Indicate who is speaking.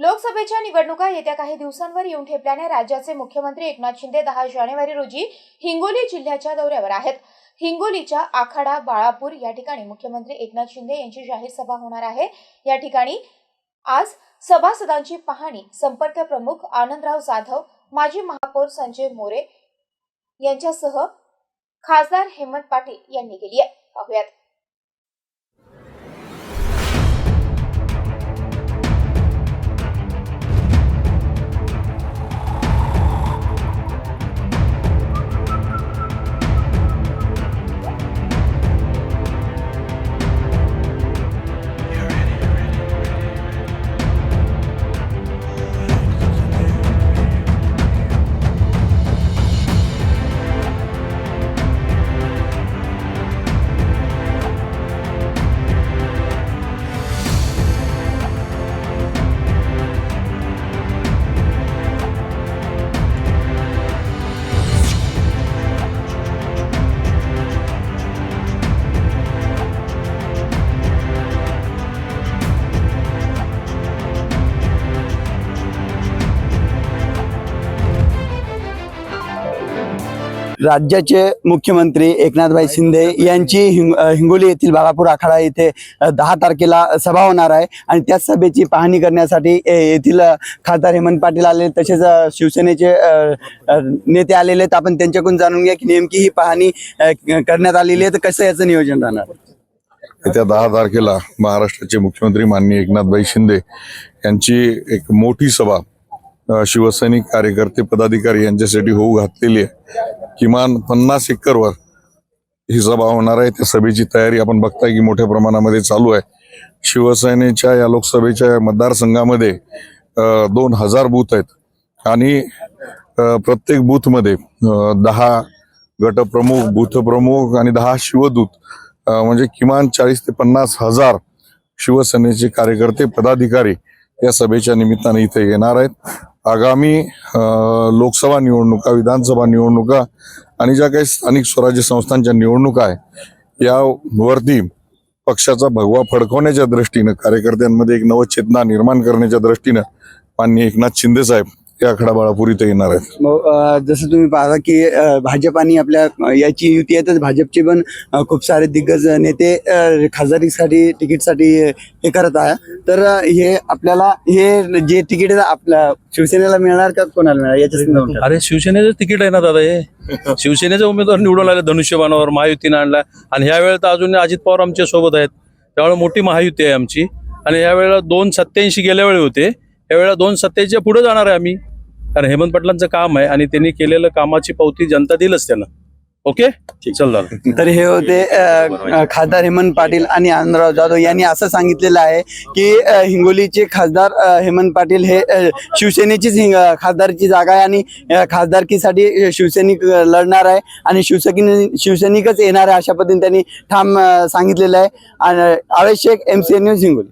Speaker 1: लोकसभेच्या निवडणुका येत्या काही दिवसांवर येऊन ठेपल्याने राज्याचे मुख्यमंत्री एकनाथ शिंदे दहा जानेवारी रोजी हिंगोली जिल्ह्याच्या दौऱ्यावर आहेत. हिंगोलीच्या आखाडा बाळापूर या ठिकाणी मुख्यमंत्री एकनाथ शिंदे यांची जाहीर सभा होणार आहे. या ठिकाणी आज सभासदांची पाहणी संपर्क प्रमुख आनंदराव जाधव माजी महापौर संजय मोरे यांच्यासह खासदार हेमंत पाटील यांनी केली आहे. पाहुयात.
Speaker 2: राज्याचे मुख्यमंत्री एकनाथभाई शिंदे यांची हिंग हिंगोली येथील बाळापूर आखाडा येथे दहा तारखेला सभा होणार आहे आणि त्या सभेची पाहणी करण्यासाठी येथील खासदार हेमंत पाटील आले तसेच शिवसेनेचे नेते आलेले आहेत. आपण त्यांच्याकडून जाणून घ्या की नेमकी ही पाहणी करण्यात आलेली आहे. तर कसं याचं नियोजन राहणार?
Speaker 3: येत्या दहा तारखेला महाराष्ट्राचे मुख्यमंत्री माननीय एकनाथभाई शिंदे यांची एक मोठी सभा शिवसैनिक कार्यकर्ते पदाधिकारी यांच्यासाठी होऊ घातलेली आहे. किमान पन्नास एकरवर ही सभा होणार आहे. त्या सभेची तयारी आपण बघताय की मोठ्या प्रमाणामध्ये चालू आहे. शिवसेनेच्या या लोकसभेच्या मतदारसंघामध्ये दोन हजार बूथ आहेत. आणि प्रत्येक बूथमध्ये दहा गटप्रमुख बूथप्रमुख आणि दहा शिवदूत म्हणजे किमान चाळीस ते पन्नास हजार शिवसेनेचे कार्यकर्ते पदाधिकारी या सभेच्या निमित्ताने इथे येणार आहेत. आगामी लोकसभा निवडणुका विधानसभा निवडणुका आणि ज्या काही स्थानिक स्वराज्य संस्थांच्या निवडणुका आहे यावरती पक्षाचा भगवा फडकवण्याच्या दृष्टीनं कार्यकर्त्यांमध्ये एक नवचेतना निर्माण करण्याच्या दृष्टीनं माननीय एकनाथ शिंदे साहेब या आखाडा बाळापूर इथे येणार आहेत.
Speaker 2: मग अ, जसं तुम्ही पाहता की अ, भाजप आणि आपल्या अ, याची युती आहे तर भाजपचे पण अ, खूप सारे दिग्गज नेते अ, खासदारीसाठी तिकीटसाठी हे करत आहे. तर अ, हे आपल्याला हे जे तिकीट आहे आपल्या शिवसेनेला मिळणार का कोणाला मिळणार? याच्या संदर्भात
Speaker 4: अरे शिवसेनेचं तिकीट आहे ना दादा हे? शिवसेनेचे उमेदवार निवडून आले धनुष्यबाणावर महायुतीनं आणला आणि ह्या वेळेला तर अजून अजित पवार आमच्यासोबत आहेत. त्यामुळे मोठी महायुती आहे आमची. आणि ह्या वेळेला दोन सत्याऐंशी गेल्या वेळी होते. यावेळेला दोन सत्याऐंशीच्या पुढे जाणार आहे आम्ही. कारण हेमंत पाटलांचं काम आहे आणि त्यांनी केलेलं कामाची पावती जनता दिलच त्यांना. ओके? चल
Speaker 2: तर हे होते खासदार हेमंत पाटील आणि आनंदराव जाधव यांनी असं सांगितलेलं आहे की हिंगोलीचे खासदार हेमंत पाटील हे शिवसेनेचीच खासदारची जागा आहे आणि खासदारकीसाठी शिवसैनिक लढणार आहे आणि शिवसैनिक शिवसैनिकच येणार आहे अशा पद्धतीने त्यांनी ठाम सांगितलेलं आहे. आणि Avesh Shaikh M C N news Hingoli.